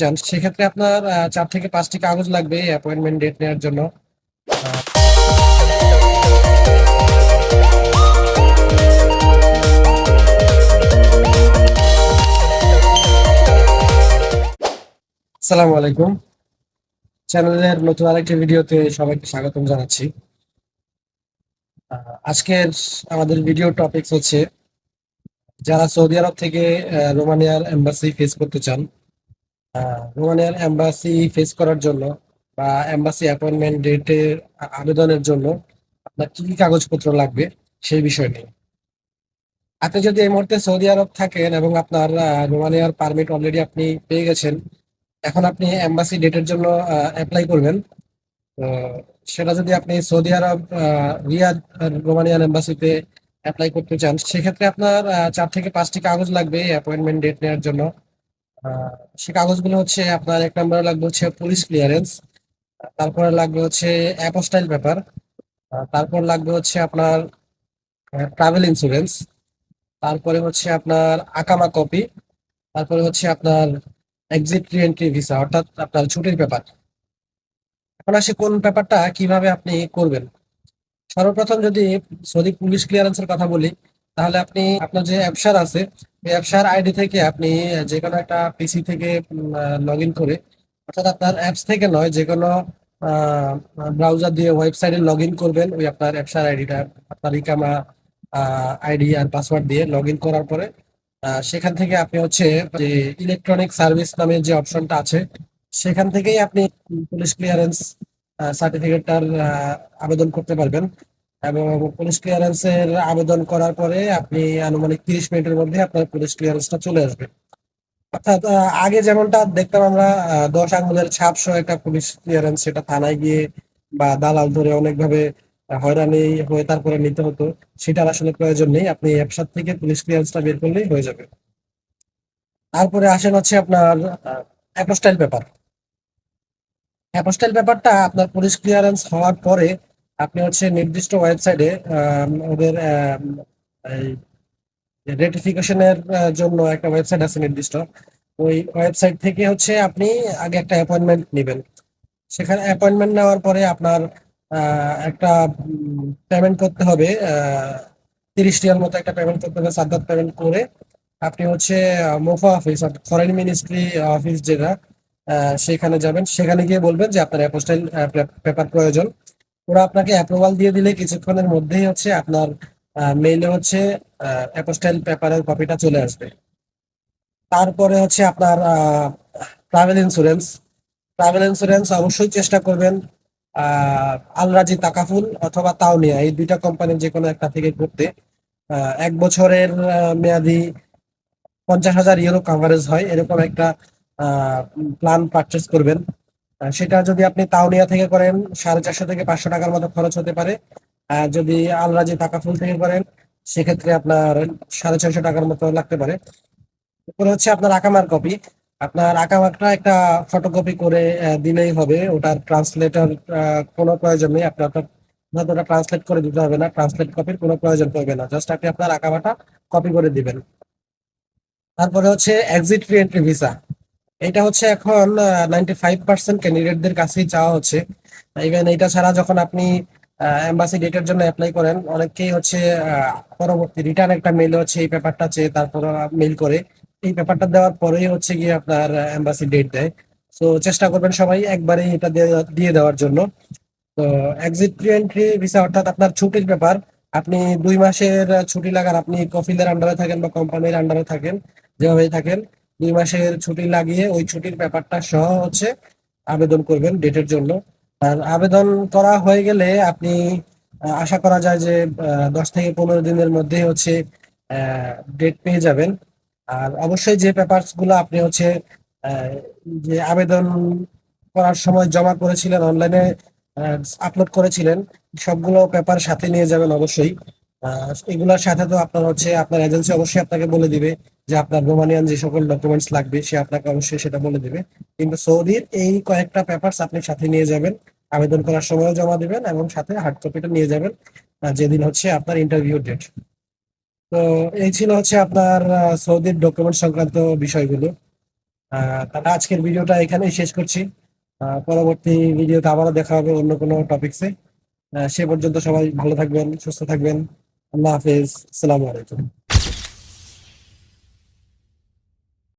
চান, সেক্ষেত্রে আপনার চার থেকে পাঁচটি কাগজ লাগবে অ্যাপয়েন্টমেন্ট ডেট নেওয়ার জন্য। আসসালামু আলাইকুম চ্যানেলের নতুন আরেকটি ভিডিওতে সবাইকে স্বাগতম জানাচ্ছি। আজকের আমাদের ভিডিও টপিকস হচ্ছে, যারা সৌদি আরব থেকে রোমানিয়ার এম্বাসি ফেস করতে চান আহ, রোমানিয়ার এম্বাসি ফেস করার জন্য বা এম্বাসি অ্যাপয়েন্টমেন্ট ডেটের আবেদনের জন্য আপনার কি কি কাগজপত্র লাগবে সেই বিষয় নিয়ে। আপনি যদি এই মুহূর্তে সৌদি আরব থাকেন এবং আপনার রোমানিয়ার পারমিট অলরেডি আপনি পেয়ে গেছেন এখন আপনি এম্বাসি ডেটের জন্য অ্যাপ্লাই করবেন। সেটা যদি আপনি সৌদি আরব রিয়াদ রোমানিয়ান এম্বাসিতে অ্যাপ্লাই করতে চান সেক্ষেত্রে আপনার চার থেকে পাঁচটি কাগজ লাগবে অ্যাপয়েন্টমেন্ট ডেট নেওয়ার জন্য। সে কাগজগুলো হচ্ছে আপনার এক নম্বরে লাগবে হচ্ছে পুলিশ ক্লিয়ারেন্স তারপরে লাগবে হচ্ছে অ্যাপোস্টাইল পেপার তারপর লাগবে হচ্ছে আপনার ট্রাভেল ইন্স্যুরেন্স তারপরে হচ্ছে আপনার আকামা কপি তারপরে হচ্ছে আপনার এক্সিট রিএন্ট্রি ভিসা অর্থাৎ আপনার ছুটির পেপার এখন আসি কোন পেপারটা কীভাবে আপনি করবেন। সর্বপ্রথম যদি সৌদি পুলিশ ক্লিয়ারেন্সের কথা বলি তাহলে আপনি, আপনার যে অ্যাপসার আছে, এই অ্যাপসার আইডি থেকে আপনি যে কোনো একটা পিসি থেকে লগ ইন করে, অর্থাৎ আপনার অ্যাপস থেকে নয় যে কোনো ব্রাউজার দিয়ে ওয়েবসাইটে লগ ইন করবেন, ওই আপনার অ্যাপসার আইডিটা, আপনার ইকামা আইডি আর পাসওয়ার্ড দিয়ে লগ ইন করার পরে সেখান থেকে আপনি হচ্ছে, যে ইলেকট্রনিক সার্ভিস নামে যে অপশনটা আছে, সেখান থেকেই আপনি পুলিশ ক্লিয়ারেন্স সার্টিফিকেটটার আবেদন করতে পারবেন। এবং পুলিশ ক্লিয়ারেন্সের আবেদন করার পরে আপনি আনুমানিক তিরিশ মিনিটের মধ্যে আপনার পুলিশ ক্লিয়ারেন্সটা চলে আসবে। অর্থাৎ আগে যেমনটা দেখতাম আমরা দশ আঙ্গুলের ছাপ সহ একটা পুলিশ ক্লিয়ারেন্স সেটা থানায় গিয়ে বা দালাল ধরে অনেকভাবে হয়রানি হয়ে তারপরে নিতে হতো, সেটার আসলে প্রয়োজন নেই। আপনি অ্যাপসার থেকে পুলিশ ক্লিয়ারেন্সটা বের করলেই হয়ে যাবে। তারপরে আসেন হচ্ছে আপনার অ্যাপোস্টাইল পেপার অ্যাপোস্টাইল পেপারটা আপনার পুলিশ ক্লিয়ারেন্স হওয়ার পরে আপনি হচ্ছে নির্দিষ্ট ওয়েবসাইটে ওদের রেটিফিকেশনের জন্য একটা ওয়েবসাইট আছে নির্দিষ্ট। ওই ওয়েবসাইট থেকে হচ্ছে আপনি আগে একটা অ্যাপয়েন্টমেন্ট নেবেন। সেখানে অ্যাপয়েন্টমেন্ট নেওয়ার পরে আপনার একটা পেমেন্ট করতে হবে তিরিশ টিয়ার মতো একটা পেমেন্ট করতে হবে সাদ্দাত পেমেন্ট করে আপনি হচ্ছে মোফা অফিস, অর্থাৎ ফরেন মিনিস্ট্রি অফিস যেটা সেখানে যাবেন। সেখানে গিয়ে বলবেন যে আপনার অ্যাপোস্টাইল পেপার প্রয়োজন। ওরা আপনাকে অ্যাপ্রুভাল দিয়ে দিলে কিছুক্ষণের মধ্যেই হচ্ছে আপনার মেইলে হচ্ছে অ্যাপোস্টাইল পেপারের কপিটা চলে আসবে। তারপরে হচ্ছে আপনার ট্রাভেল ইন্স্যুরেন্স ট্রাভেল ইন্স্যুরেন্স অবশ্যই চেষ্টা করবেন আলরাজি তাকাফুল অথবা তাওনিয়া, এই দুইটা কোম্পানির যে কোনো একটা থেকে করতে। এক বছরের মেয়াদি পঞ্চাশ হাজার ইউরো কাভারেজ হয়, এরকম একটা প্ল্যান পারচেস করবেন। সেটা যদি আপনি তাওনিয়া থেকে করেন, সাড়ে চারশো থেকে পাঁচশো টাকার মতো খরচ হতে পারে। আর যদি আলরাজি তাকাফুল থেকে করেন, সেক্ষেত্রে আপনার সাড়ে ছয়শো টাকার মতো লাগতে পারে। হচ্ছে আপনার আকামার কপি আপনার আকামারটা একটা ফটোকপি করে দিলেই হবে। ওটার ট্রান্সলেটর কোনো প্রয়োজন নেই। আপনার আপনার ওটা ট্রান্সলেট করে দিতে হবে না। ট্রান্সলেট কপির কোনো প্রয়োজন পড়বে না। জাস্ট আপনি আপনার আকামাটা কপি করে দিবেন। তারপরে হচ্ছে এক্সিট ফ্রি এন্ট্রি ভিসা এটা হচ্ছে এখন নাইনটি ফাইভ পার্সেন্ট ক্যান্ডিডেটদের কাছেই চাওয়া হচ্ছে। ইভেন এটা ছাড়া যখন আপনি এম্বাসি ডেটের জন্য অ্যাপ্লাই করেন অনেকেই হচ্ছে পরবর্তী রিটার্ন একটা মেল হচ্ছে, এই পেপারটা চেয়ে তারপর মেল করে। এই পেপারটা দেওয়ার পরেই হচ্ছে গিয়ে আপনার এম্বাসি ডেট দেয়। তো চেষ্টা করবেন সবাই একবারে এটা দিয়ে- দেওয়ার জন্য। তো এক্সিট প্রি এন্ট্রি ভিসা অর্থাৎ আপনার ছুটির ব্যাপার। আপনি দুই মাসের ছুটি লাগার আপনি কফিলের আন্ডারে থাকেন বা কোম্পানির আন্ডারে থাকেন যেভাবে থাকেন। দুই মাসের ছুটি লাগিয়ে ওই ছুটির ব্যাপারটা সহ হচ্ছে আবেদন করবেন ডেটের জন্য। আর আবেদন করা হয়ে গেলে আপনি আশা করা যায় যে দশ থেকে পনেরো দিনের মধ্যে হচ্ছে ডেট পেয়ে যাবেন। আর অবশ্যই যে পেপারসগুলো আপনি হচ্ছে যে আবেদন করার সময় জমা করেছিলেন অনলাইনে আপলোড করেছিলেন, সবগুলো পেপার সাথে নিয়ে যাবেন অবশ্যই। এগুলোর সাথে তো আপনার হচ্ছে, আপনার এজেন্সি অবশ্যই আপনাকে বলে দিবে যে আপনার রোমানিয়ান যে সকল ডকুমেন্টস লাগবে, সে আপনাকে অবশ্যই সেটা বলে দেবে। কিন্তু সৌদির এই কয়েকটা পেপারস আপনি সাথে নিয়ে যাবেন, আবেদন করার সময়ও জমা দেবেন এবং সাথে হার্ড কপিটা নিয়ে যাবেন যেদিন হচ্ছে আপনার ইন্টারভিউ ডেট তো এই ছিল হচ্ছে আপনার সৌদির ডকুমেন্ট সংক্রান্ত বিষয়গুলো। তাহলে আজকের ভিডিওটা এখানেই শেষ করছি। পরবর্তী ভিডিওতে আবারও দেখা হবে অন্য কোনো টপিকসে সে পর্যন্ত সবাই ভালো থাকবেন, সুস্থ থাকবেন। আল্লাহ হাফেজ। আসসালামু আলাইকুম।